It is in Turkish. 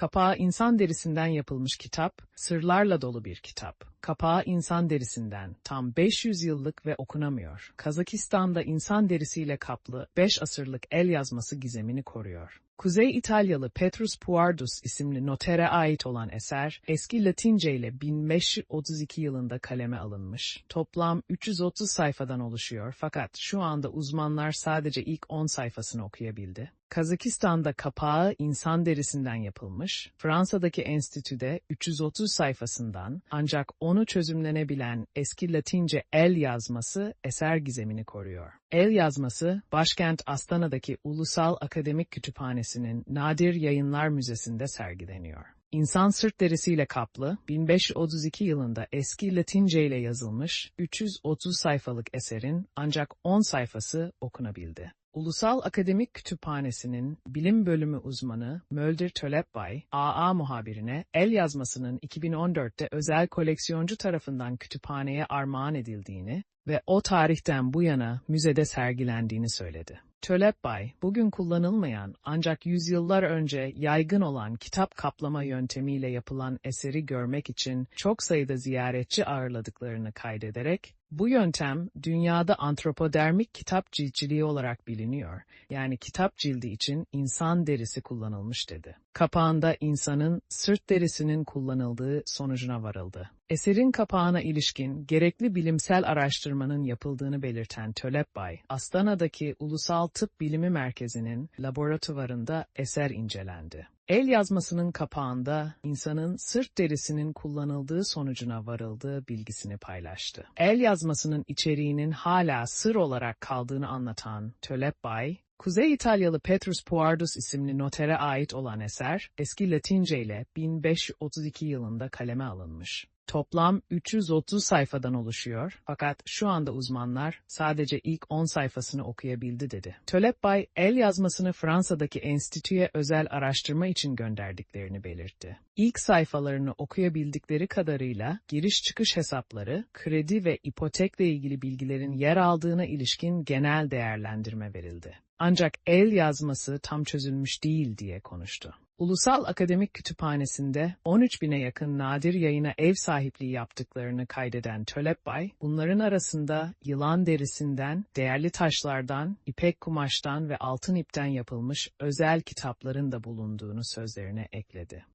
Kapağı insan derisinden yapılmış kitap, sırlarla dolu bir kitap. Kapağı insan derisinden, tam 500 yıllık ve okunamıyor. Kazakistan'da insan derisiyle kaplı 5 asırlık el yazması gizemini koruyor. Kuzey İtalyalı Petrus Puardus isimli notere ait olan eser, eski Latince ile 1532 yılında kaleme alınmış. Toplam 330 sayfadan oluşuyor fakat şu anda uzmanlar sadece ilk 10 sayfasını okuyabildi. Kazakistan'da kapağı insan derisinden yapılmış, Fransa'daki enstitüde 330 sayfasından ancak onu çözümlenebilen eski Latince el yazması eser gizemini koruyor. El yazması, başkent Astana'daki Ulusal Akademik Kütüphanesi'nin Nadir Yayınlar Müzesi'nde sergileniyor. İnsan sırt derisiyle kaplı, 1532 yılında eski Latince ile yazılmış 330 sayfalık eserin ancak 10 sayfası okunabildi. Ulusal Akademik Kütüphanesi'nin bilim bölümü uzmanı Möldir Tölepbay, AA muhabirine el yazmasının 2014'te özel koleksiyoncu tarafından kütüphaneye armağan edildiğini ve o tarihten bu yana müzede sergilendiğini söyledi. Tölepbay, bugün kullanılmayan ancak yüzyıllar önce yaygın olan kitap kaplama yöntemiyle yapılan eseri görmek için çok sayıda ziyaretçi ağırladıklarını kaydederek, bu yöntem dünyada antropodermik kitap ciltçiliği olarak biliniyor. Yani kitap cildi için insan derisi kullanılmış dedi. Kapağında insanın sırt derisinin kullanıldığı sonucuna varıldı. Eserin kapağına ilişkin gerekli bilimsel araştırmanın yapıldığını belirten Tölepbay, Astana'daki Ulusal Tıp Bilimi Merkezi'nin laboratuvarında eser incelendi. El yazmasının kapağında insanın sırt derisinin kullanıldığı sonucuna varıldığı bilgisini paylaştı. El yazmasının içeriğinin hala sır olarak kaldığını anlatan Tölepbay, Kuzey İtalyalı Petrus Puardus isimli notere ait olan eser, eski Latince ile 1532 yılında kaleme alınmış. Toplam 330 sayfadan oluşuyor fakat şu anda uzmanlar sadece ilk 10 sayfasını okuyabildi dedi. Tölepbay, el yazmasını Fransa'daki enstitüye özel araştırma için gönderdiklerini belirtti. İlk sayfalarını okuyabildikleri kadarıyla giriş çıkış hesapları, kredi ve ipotekle ilgili bilgilerin yer aldığına ilişkin genel değerlendirme verildi. Ancak el yazması tam çözülmüş değil diye konuştu. Ulusal Akademik Kütüphanesi'nde 13 bine yakın nadir yayına ev sahipliği yaptıklarını kaydeden Tölepbay, bunların arasında yılan derisinden, değerli taşlardan, ipek kumaştan ve altın ipten yapılmış özel kitapların da bulunduğunu sözlerine ekledi.